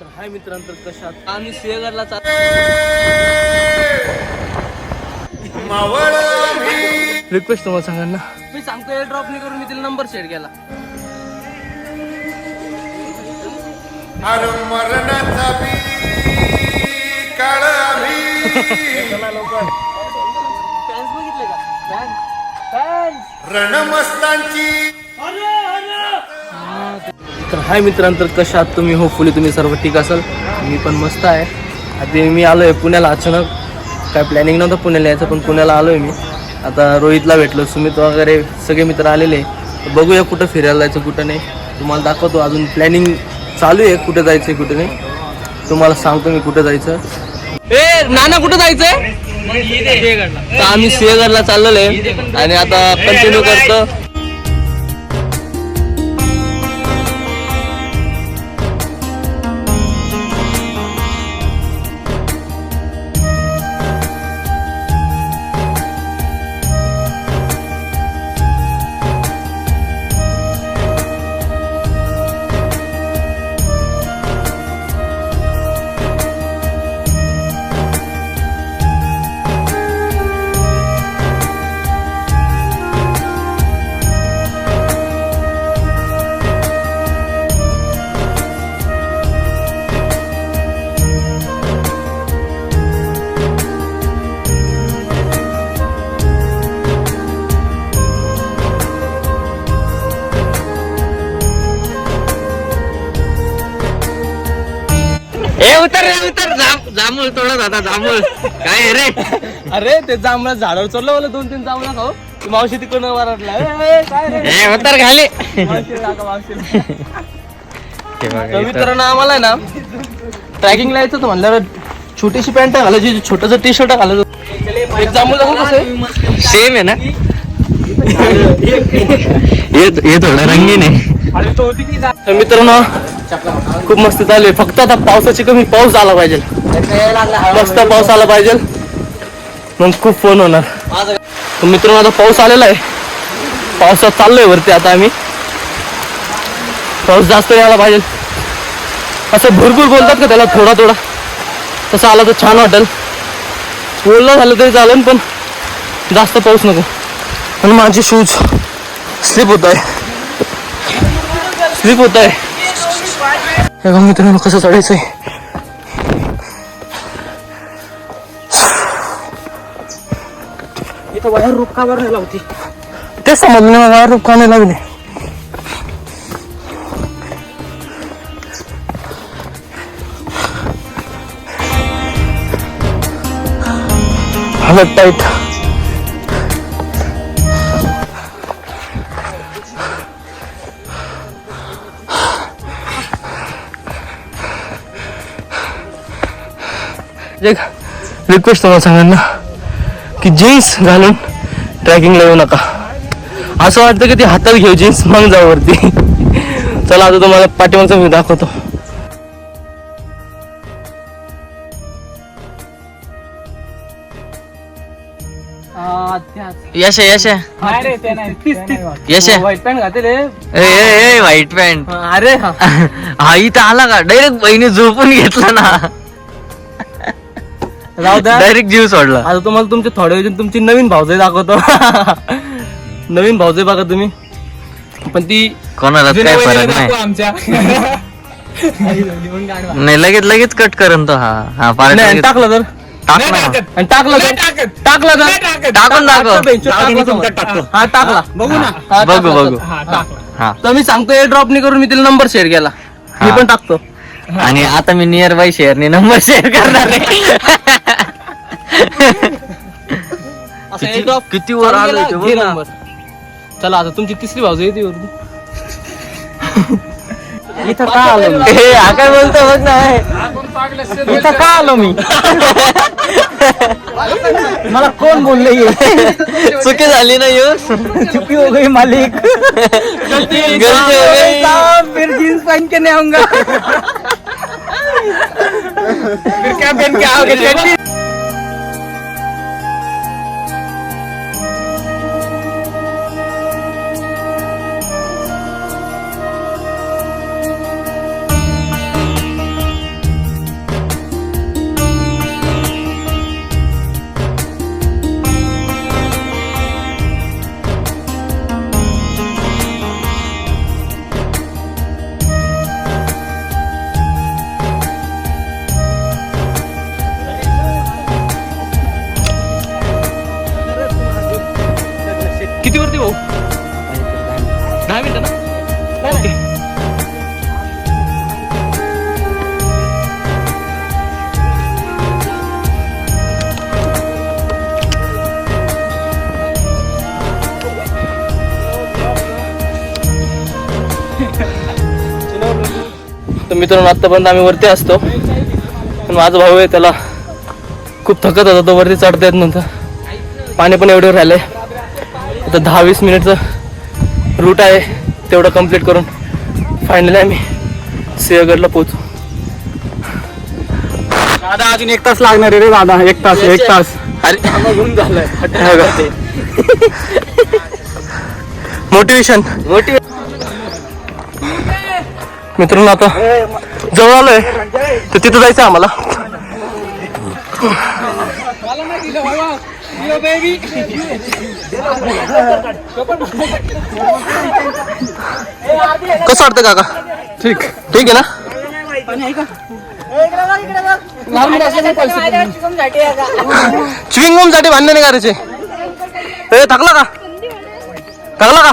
तर हाय मित्रांतर कशात आम्ही सिंहगडला चाल रिक्वेस्ट तुम्हाला सांगा ना? मी सांगतो एअर ड्रॉप नाही करून मी तिला नंबर सेट केला. फॅन्स बघितले का? फॅन्स फॅन्स रणमस्तांची तर हाय मित्रांतर कशा आहात तुम्ही? होपफुली तुम्ही सर्व ठीक असाल. मी पण मस्त आहे. आता मी आलो आहे पुण्याला. अचानक काय प्लॅनिंग नव्हतं पुण्याला यायचं पण पुण्याला आलो आहे मी. आता रोहितला भेटलो सुमित वगैरे सगळे मित्र आलेले तर बघूया कुठं फिरायला जायचं कुठं नाही. तुम्हाला दाखवतो अजून प्लॅनिंग चालू आहे कुठं जायचं आहे कुठं नाही. तुम्हाला सांगतो मी कुठं जायचं. ए नाना कुठं जायचंय? तर आम्ही सिंहगडला चाललेलो आहे आणि आता कंटिन्यू करतो. ए उतर रे उतर. जाम जांभूळ तोडत आता जांभूळ. काय रे? अरे ते जांभळा झाडावर चढलं मला दोन तीन जांभळा खाऊ. ती मावशी तिकडून वरडला. ए, ए, काय रे? ए उतर खाली. हे बघा इथं. मित्रांनो आम्हाला आहे ना ट्रॅकिंग यायचं होतं म्हणल्यावर छोटीशी पॅन्ट घालायची छोटस टी शर्ट घालायचं एक जांभूळ दाखवू कसं आहे? सेम आहे ना? हे हे थोडं रंगीन आहे. तर मित्रांनो खूप मस्त चालू आहे. फक्त आता पावसाची कमी पाऊस आला पाहिजे. मस्त पाऊस आला पाहिजे. मग खूप फोन होणार. मित्रांनो आता पाऊस आलेला आहे. पावसात चाललोय वरती आता आम्ही. पाऊस जास्त यायला पाहिजे. असं भरपूर बोलतात का त्याला थोडा थोडा? तसं आला तर छान वाटेल. बोललं झालं तरी चालेल पण जास्त पाऊस नको. आणि माझे शूज स्लिप होत आहे. स्लिप होत आहे. बघा मित्रांनो कसं चढायचं आहे इथं बाहेर रूप का बरं लावती. तेच समजलं मला बाहेर रूप का नाही लागले हालत टाईट एक रिक्वेस्ट तुम्हाला सगळ्यांना की जीन्स घालून ट्रॅकिंगला येऊ नका. असं वाटतं की ती हातात घेऊ जीन्स मग जाऊ वरती. चला आता तुम्हाला पाठीमागचा मी दाखवतो. यश आहे, यश आहे. यश. आहे. व्हाईट पॅन्ट घातले ए, ए, ए, व्हाईट पॅन्ट अरे हा. हा इथं आला का? डायरेक्ट बहिणी झोपून घेतला ना. राहू द्या. डायरेक्ट जीव सोडला. आता तुम्हाला तुमचे थोड्या वेळ तुमची नवीन भावजाई दाखवतो. नवीन भावजाई बघा तुम्ही. पण ती कोणाला काय फरक नाही. नाही लगेच लगेच कट करण तो. हा हा पार्ट नाही आणि टाकलं तर. टाक ना. आणि टाकलं तर टाकलं तर टाकून दाखव. टाकलं. हा टाकला. बघू ना. बघू बघू. हा तर मी सांगतो एअर ड्रॉप नाही करून मी तिला नंबर शेअर केला. मी हा. पण टाकतो. आणि आता मी नियर बाय शेअरने नंबर शेअर करणार आहे. असं किती- वर चालू आलोय केला, ते बघ घे ना. number. चला आता तुमची तिसरी बाजू येते वरती इथं का आलो मी? हे, हा काय बोलतो बघ ना इथं का आलो मी? मला कोण बोलले चुकी झाली ना यो. चुकी हो गई मालिक. गलती हो गई. साहब, फिर जींस पहन के नहीं आऊंगा. फिर क्या पहन के आओगे मित्रांनो आत्तापर्यंत आम्ही वरती असतो. पण माझा भाऊ आहे त्याला खूप थकत होता तो वरती चढता येत नव्हतं पाणी पण एवढं राहिलंय. आता दहा वीस मिनिटचं रूट आहे तेवढं कंप्लीट करून फायनली आम्ही सिंहगडला पोहोचू. दादा अजून एक तास लागणार आहे रे दादा. एक तास एक तास. अरे झालंय. मोटिवेशन मित्रांनो आता जवळ आलोय. तर तिथं जायचं आम्हाला. कसं वाटतं काका? ठीक. ठीक आहे ना? च्युइंगसाठी भांडण नाही करायचे. ए थकला का? थकला का?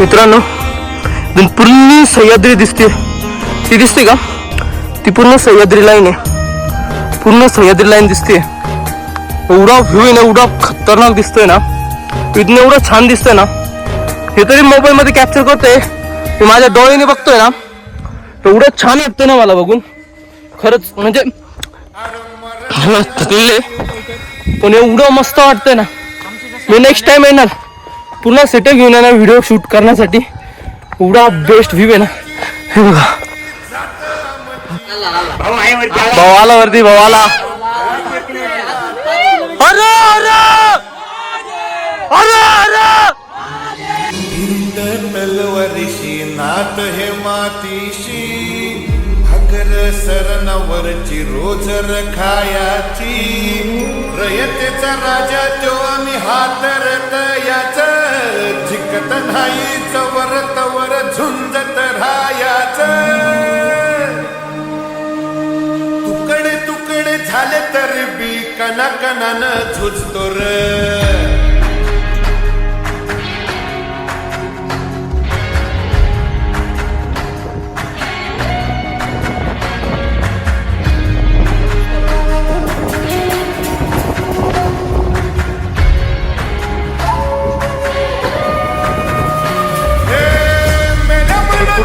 मित्रांनो इथून पूर्ण सह्याद्री दिसते. ती दिसते का? ती पूर्ण सह्याद्री लाईन आहे. पूर्ण सह्याद्री लाईन दिसते. एवढा व्ह्यू आहे ना एवढा खतरनाक दिसतोय ना. इथून एवढं छान दिसतंय ना. हे तरी मोबाईलमध्ये कॅप्चर करतोय. मी माझ्या डोळ्याने बघतोय ना. एवढं छान वाटतं ना मला बघून. खरंच म्हणजे थकलेले पण एवढं मस्त वाटतंय ना. मी नेक्स्ट टाइम येणार. पूर्ण सेटअप घेऊन येणार व्हिडिओ शूट करण्यासाठी. एवढा बेस्ट व्ह्यू आहे ना. हे बघा. भाऊ वरती भाऊ अरे अरे! अरे अरे! हिंद नात हे मातीशी. हगर सरनवरची रोज रखायाची. रयतेचा राजा तो आम्ही हातरत याचा झिकत नाही चवर तवर झुंजत राहायाच. तुकडे तुकडे झाले तर बी कना कनानं झुजतो र.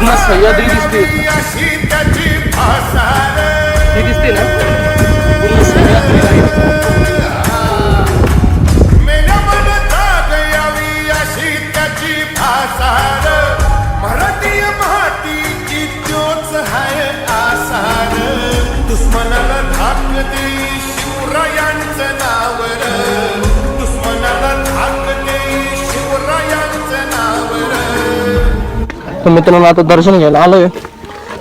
पूर्ण सह्याद्री दिसते. हे दिसते ना तर मित्रांनो आता दर्शन घ्यायला आलोय.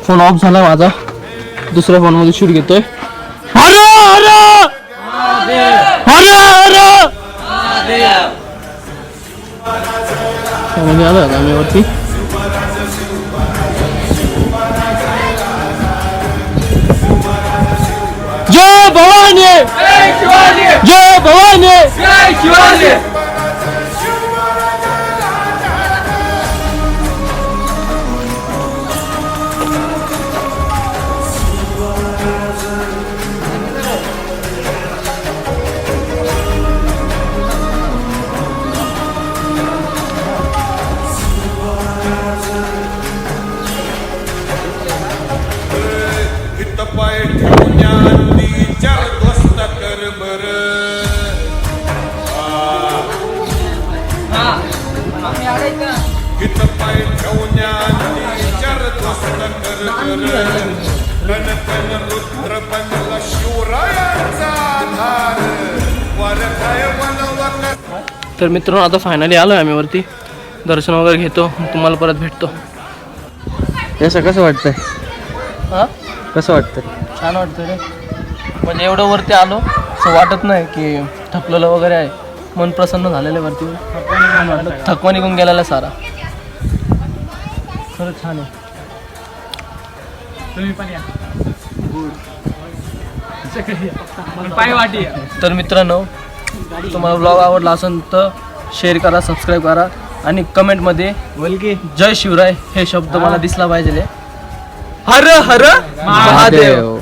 फोन ऑफ झाला माझा. दुसऱ्या फोनमध्ये शूट घेतोय. हर हर! हर हर! त्यामध्ये आता आम्ही वरती. जय भवानी! जय भवानी! हित पाय ठेवण्यानी चार दोस्त कर बर. हित पाय ठेवण्यानी चार दोस्त कर बर. कन रुद्र बनला शिवरायांचा आधार. वर काय तर मित्रांनो आता फायनली आलोय आम्ही वरती. दर्शन वगैरे घेतो तुम्हाला परत भेटतो. असं कसं वाटतंय? हा? कसं वाटतंय? छान वाटतं रे. म्हणजे एवढं वरती आलो असं वाटत नाही की थकलेलं वगैरे आहे. मन प्रसन्न झालेलं आहे वरती. थकवा निघून गेलेला सारा. खरंच छान आहे. तर मित्रांनो तुम्हाला ब्लॉग आवडला असेल तर शेअर करा सबस्क्राईब करा आणि कमेंटमध्ये जय शिवराय हे शब्द मला दिसला पाहिजे. हर हर महादेव